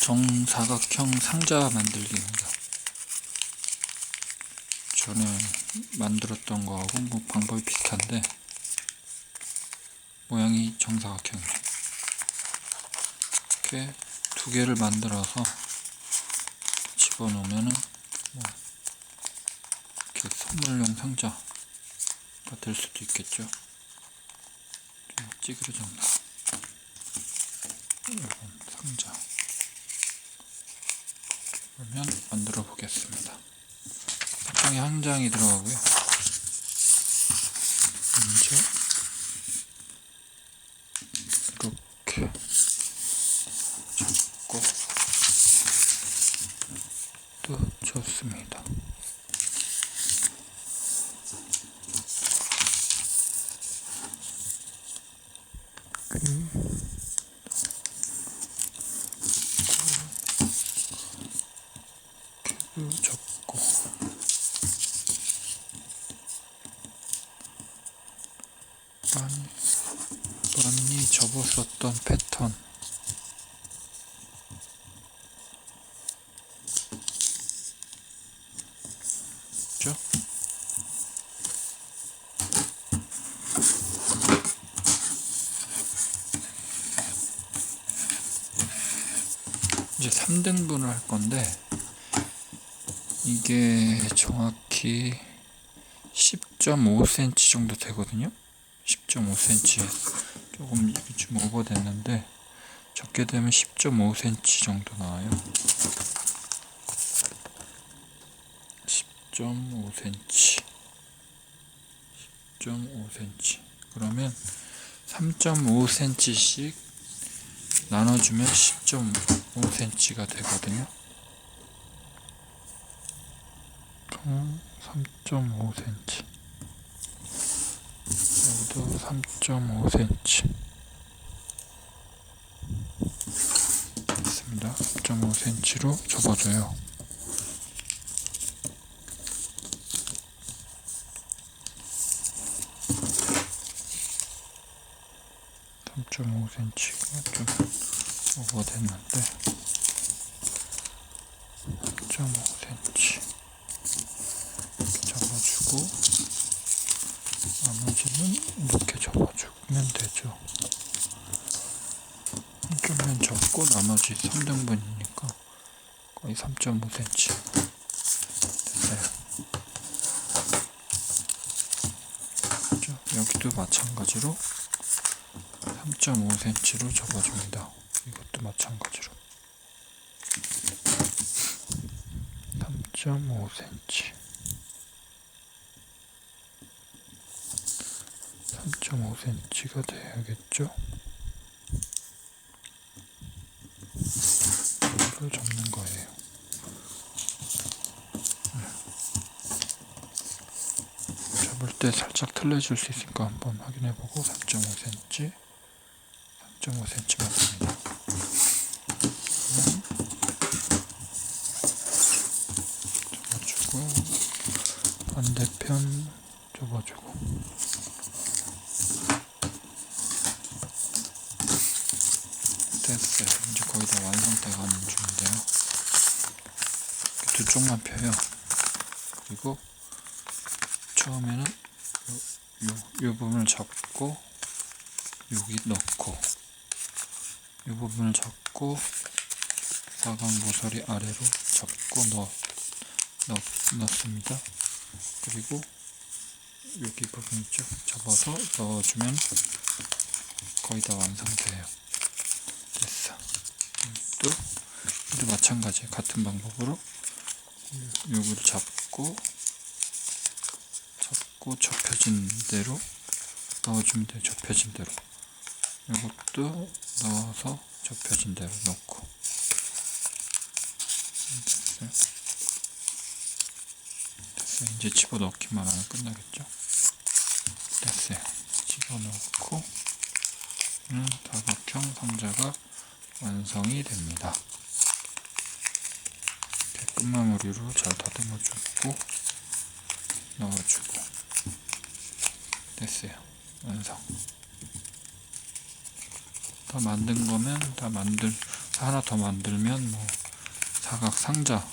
정사각형 상자 만들기입니다. 전에 만들었던 거하고 뭐 방법이 비슷한데 모양이 정사각형이에요. 이렇게 두 개를 만들어서 집어넣으면은 뭐 이렇게 선물용 상자가 될 수도 있겠죠. 좀 찌그러졌나? 이런 상자. 그러면 만들어 보겠습니다. 장에 한 장이 들어가고요. 먼저 이렇게 잡고 또 줬습니다. 그 리고. 접고 많이 많이 접었었던 패턴. 죠? 이제 3등분을 할 건데 이게 정확히 10.5cm 정도 되거든요. 10.5cm 조금 좀 오버됐는데 적게 되면 10.5cm 정도 나와요. 10.5cm 10.5cm 그러면 3.5cm씩 나눠주면 10.5cm가 되거든요. 총 3.5cm 여기도 3.5cm 됐습니다. 3.5cm로 접어줘요. 삼 3.5cm가 좀 오버됐는데 3.5cm 이렇게 접어주고 나머지는 이렇게 접어주면 되죠. 한쪽면 접고 나머지 3등분이니까 거의 3.5cm 됐어요. 그죠? 여기도 마찬가지로 3.5cm로 접어줍니다. 이것도 마찬가지로 3.5cm 3.5cm가 돼야겠죠? 이걸 접는 거예요. 네. 접을 때 살짝 틀려질 수 있으니까 한번 확인해보고 3.5cm 3.5cm 맞습니다. 접어주고 반대편 접어주고 됐어요. 이제 거의 다 완성돼 가는 중인데요. 두 쪽만 펴요. 그리고 처음에는 요, 요, 요 부분을 잡고 여기 넣고 이 부분을 잡고 사각 모서리 아래로 잡고 넣, 넣, 넣습니다. 그리고 여기 부분 있죠? 접어서 넣어주면 거의 다 완성돼요. 됐어. 음, 또, 또 마찬가지 같은 방법으로 요거를 잡고 잡고 접혀진 대로 넣어주면 돼요. 접혀진 대로. 이것도 넣어서 접혀진 대로 넣고 됐어요. 됐어요. 이제 집어넣기만 하면 끝나겠죠? 됐어요. 집어넣고 음, 다각형 상자가 완성이 됩니다. 끝마무리로 잘 다듬어주고 넣어주고 됐어요. 완성. 다 만든 거면 다 만들 하나 더 만들면 뭐 사각 상자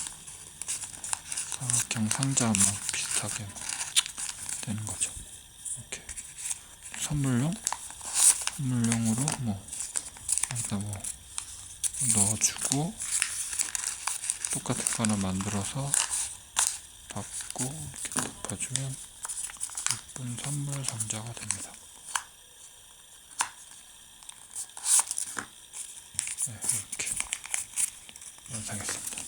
사각형 상자 뭐 비슷하게 뭐 되는 거죠. 이렇게 선물용 선물용으로 뭐 여기다 뭐 넣어주고 똑같은 거 하나 만들어서 닫고 이렇게 덮어주면 예쁜 선물 상자가 됩니다. 네, 이렇게 완성했습니다.